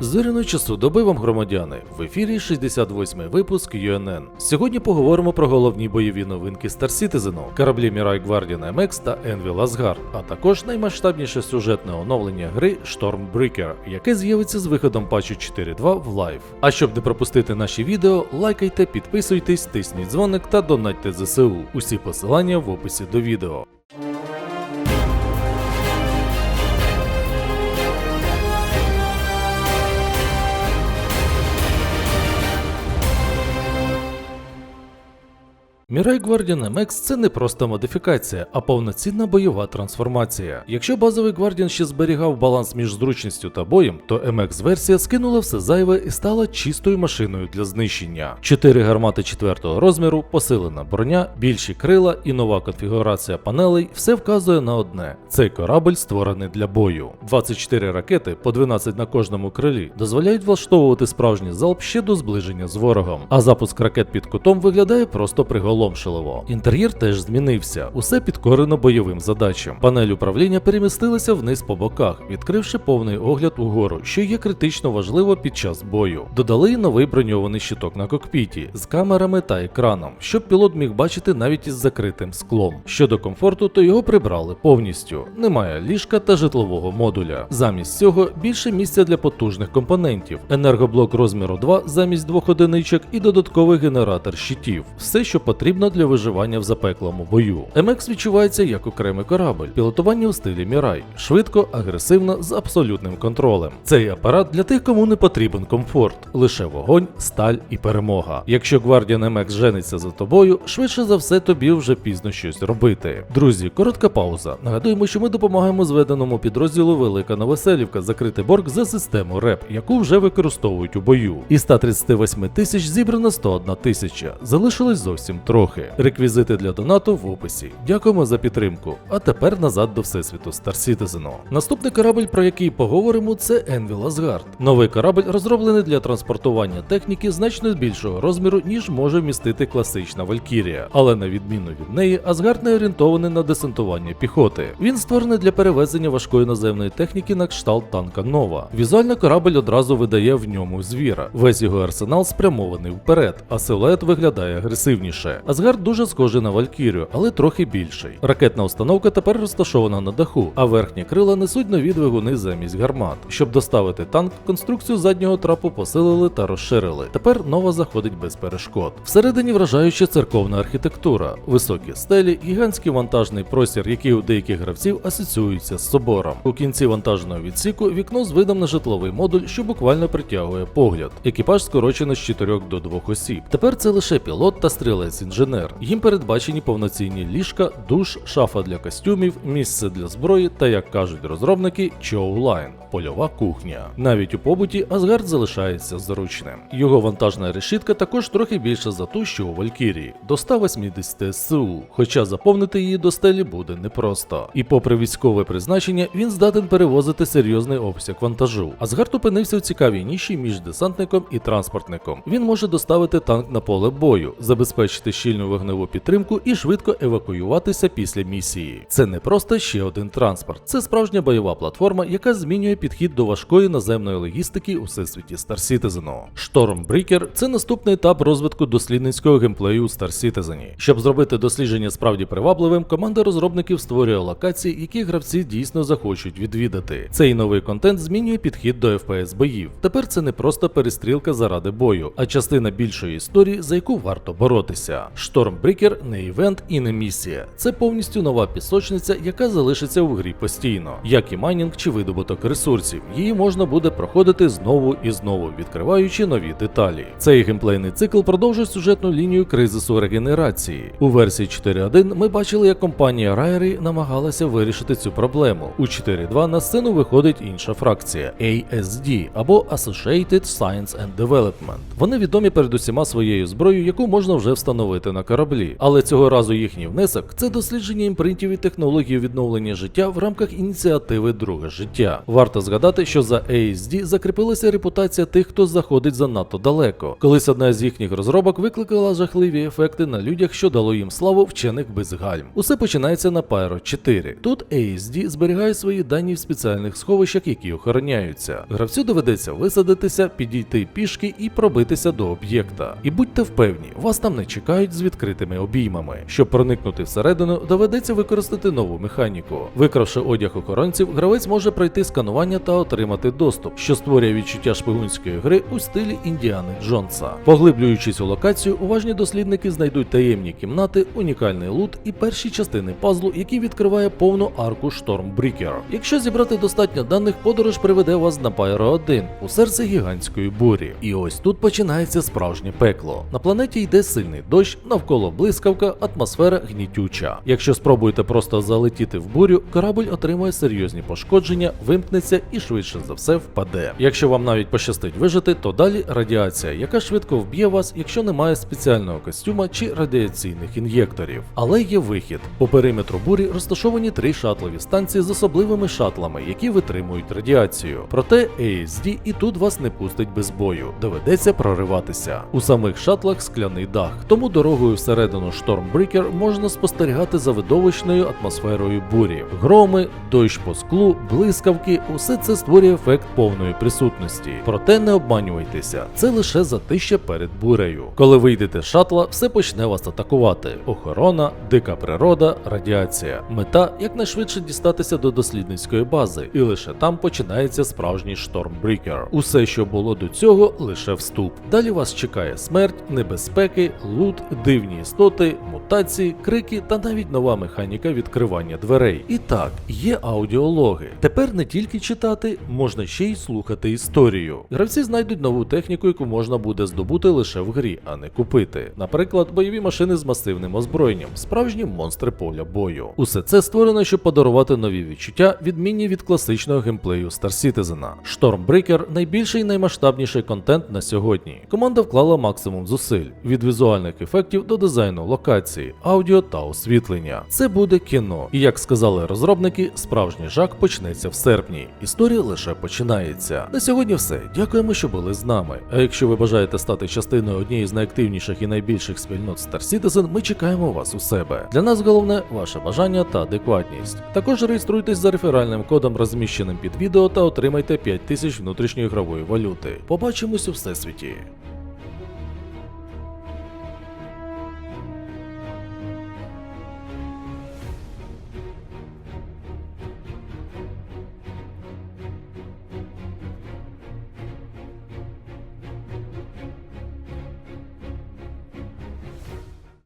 Зоряної часу доби вам громадяни. В ефірі 68-й випуск UNN. Сьогодні поговоримо про головні бойові новинки Star Citizen, кораблі Mirai Guardian MX та Envil Asgard, а також наймасштабніше сюжетне оновлення гри Stormbreaker, яке з'явиться з виходом патчу 4.2 в лайв. А щоб не пропустити наші відео, лайкайте, підписуйтесь, тисніть дзвоник та донатьте ЗСУ. Усі посилання в описі до відео. Mirai Guardian MX це не просто модифікація, а повноцінна бойова трансформація. Якщо базовий Guardian ще зберігав баланс між зручністю та боєм, то MX версія скинула все зайве і стала чистою машиною для знищення. Чотири гармати четвертого розміру, посилена броня, більші крила і нова конфігурація панелей все вказує на одне: цей корабль створений для бою. 24 ракети, по 12 на кожному крилі, дозволяють влаштовувати справжній залп ще до зближення з ворогом. А запуск ракет під кутом виглядає просто приголомшливо. Інтер'єр теж змінився, усе підкорено бойовим задачам. Панель управління перемістилася вниз по боках, відкривши повний огляд угору, що є критично важливо під час бою. Додали й новий броньований щиток на кокпіті з камерами та екраном, щоб пілот міг бачити навіть із закритим склом. Щодо комфорту, то його прибрали повністю. Немає ліжка та житлового модуля. Замість цього більше місця для потужних компонентів, енергоблок розміру 2 замість двох одиничок і додатковий генератор щитів. Все, що потрібно для виживання в запеклому бою. MX відчувається як окремий корабль, пілотування у стилі Мірай, швидко, агресивно, з абсолютним контролем. Цей апарат для тих, кому не потрібен комфорт, лише вогонь, сталь і перемога. Якщо Guardian MX жениться за тобою, швидше за все тобі вже пізно щось робити. Друзі, коротка пауза. Нагадуємо, що ми допомагаємо зведеному підрозділу Велика Новоселівка закрити борг за систему РЕП, яку вже використовують у бою. Із 138 тисяч зібрано 101 тисяча. Залишилось зовсім трохи. Реквізити для донату в описі. Дякуємо за підтримку. А тепер назад до всесвіту Star Citizen. Наступний корабль, про який поговоримо, це Envil Asgard. Новий корабль розроблений для транспортування техніки значно більшого розміру, ніж може вмістити класична Валькірія. Але на відміну від неї, Асгард не орієнтований на десантування піхоти. Він створений для перевезення важкої наземної техніки на кшталт танка Нова. Візуально корабль одразу видає в ньому звіра. Весь його арсенал спрямований вперед, а силует виглядає агресивніше. Асгард дуже схожий на Валькірію, але трохи більший. Ракетна установка тепер розташована на даху, а верхні крила несуть нові двигуни замість гармат. Щоб доставити танк, конструкцію заднього трапу посилили та розширили. Тепер нова заходить без перешкод. Всередині вражаюча церковна архітектура, високі стелі, гігантський вантажний простір, який у деяких гравців асоціюється з собором. У кінці вантажного відсіку вікно з видом на житловий модуль, що буквально притягує погляд. Екіпаж скорочено з 4 до 2 осіб. Тепер це лише пілот та стрілець-інженер. Їм передбачені повноцінні ліжка, душ, шафа для костюмів, місце для зброї та, як кажуть розробники, чоулайн польова кухня. Навіть у побуті Асгард залишається зручним. Його вантажна решітка також трохи більша за ту, що у Валькірії, до 180 СУ, хоча заповнити її до стелі буде непросто. І попри військове призначення, він здатен перевозити серйозний обсяг вантажу. Асгард опинився в цікавій ніші між десантником і транспортником. Він може доставити танк на поле бою, забезпечити щільну вогневу підтримку і швидко евакуюватися після місії. Це не просто ще один транспорт, це справжня бойова платформа, яка змінює підхід до важкої наземної логістики у всесвіті Star Citizen. Stormbreaker – це наступний етап розвитку дослідницького геймплею у Star Citizen. Щоб зробити дослідження справді привабливим, команда розробників створює локації, які гравці дійсно захочуть відвідати. Цей новий контент змінює підхід до FPS боїв. Тепер це не просто перестрілка заради бою, а частина більшої історії, за яку варто боротися. Stormbreaker не івент і не місія. Це повністю нова пісочниця, яка залишиться у грі постійно, як і майнінг чи видобуток ресурсів. Її можна буде проходити знову і знову, відкриваючи нові деталі. Цей геймплейний цикл продовжує сюжетну лінію кризису регенерації. У версії 4.1 ми бачили, як компанія Rare намагалася вирішити цю проблему. У 4.2 на сцену виходить інша фракція ASD або Associated Science and Development. Вони відомі перед усіма своєю зброєю, яку можна вже встановити заробити на кораблі, але цього разу їхній внесок це дослідження імпринтів і технології відновлення життя в рамках ініціативи Друге життя. Варто згадати, що за ASD закріпилася репутація тих, хто заходить занадто далеко. Колись одна з їхніх розробок викликала жахливі ефекти на людях, що дало їм славу вчених без гальм. Усе починається на Pyro 4. Тут ASD зберігає свої дані в спеціальних сховищах, які охороняються. Гравцю доведеться висадитися, підійти пішки і пробитися до об'єкта. І будьте впевні, вас там не чекають з відкритими обіймами. Щоб проникнути всередину, доведеться використати нову механіку. Викравши одяг охоронців, гравець може пройти сканування та отримати доступ, що створює відчуття шпигунської гри у стилі Індіани Джонса. Поглиблюючись у локацію, уважні дослідники знайдуть таємні кімнати, унікальний лут і перші частини пазлу, який відкриває повну арку Stormbreaker. Якщо зібрати достатньо даних, подорож приведе вас на Pyro 1 у серце гігантської бурі. І ось тут починається справжнє пекло. На планеті йде сильний дощ, навколо блискавка, атмосфера гнітюча. Якщо спробуєте просто залетіти в бурю, корабль отримує серйозні пошкодження, вимкнеться і швидше за все впаде. Якщо вам навіть пощастить вижити, то далі радіація, яка швидко вб'є вас, якщо немає спеціального костюма чи радіаційних ін'єкторів. Але є вихід. По периметру бурі розташовані три шатлові станції з особливими шатлами, які витримують радіацію. Проте ASD і тут вас не пустить без бою. Доведеться прориватися. У самих шатлах скляний дах, тому дорогою всередину Stormbreaker можна спостерігати за видовищною атмосферою бурі. Громи, дощ по склу, блискавки усе це створює ефект повної присутності. Проте не обманюйтеся, це лише затища перед бурею. Коли вийдете з шатла, все почне вас атакувати: охорона, дика природа, радіація. Мета якнайшвидше дістатися до дослідницької бази, і лише там починається справжній Stormbreaker. Усе, що було до цього, лише вступ. Далі вас чекає смерть, небезпеки, лут, дивні істоти, мутації, крики та навіть нова механіка відкривання дверей. І так, є аудіологи. Тепер не тільки читати, можна ще й слухати історію. Гравці знайдуть нову техніку, яку можна буде здобути лише в грі, а не купити. Наприклад, бойові машини з масивним озброєнням, справжні монстри поля бою. Усе це створено, щоб подарувати нові відчуття, відмінні від класичного геймплею Star Citizen. Stormbreaker найбільший і наймасштабніший контент на сьогодні. Команда вклала максимум зусиль від візуальних ефектів до дизайну локації, аудіо та освітлення. Це буде кіно. І як сказали розробники, справжній жак почнеться в серпні. Історія лише починається. На сьогодні все. Дякуємо, що були з нами. А якщо ви бажаєте стати частиною однієї з найактивніших і найбільших спільнот Star Citizen, ми чекаємо вас у себе. Для нас головне ваше бажання та адекватність. Також реєструйтесь за реферальним кодом, розміщеним під відео, та отримайте 5000 внутрішньої ігрової валюти. Побачимось у всесвіті.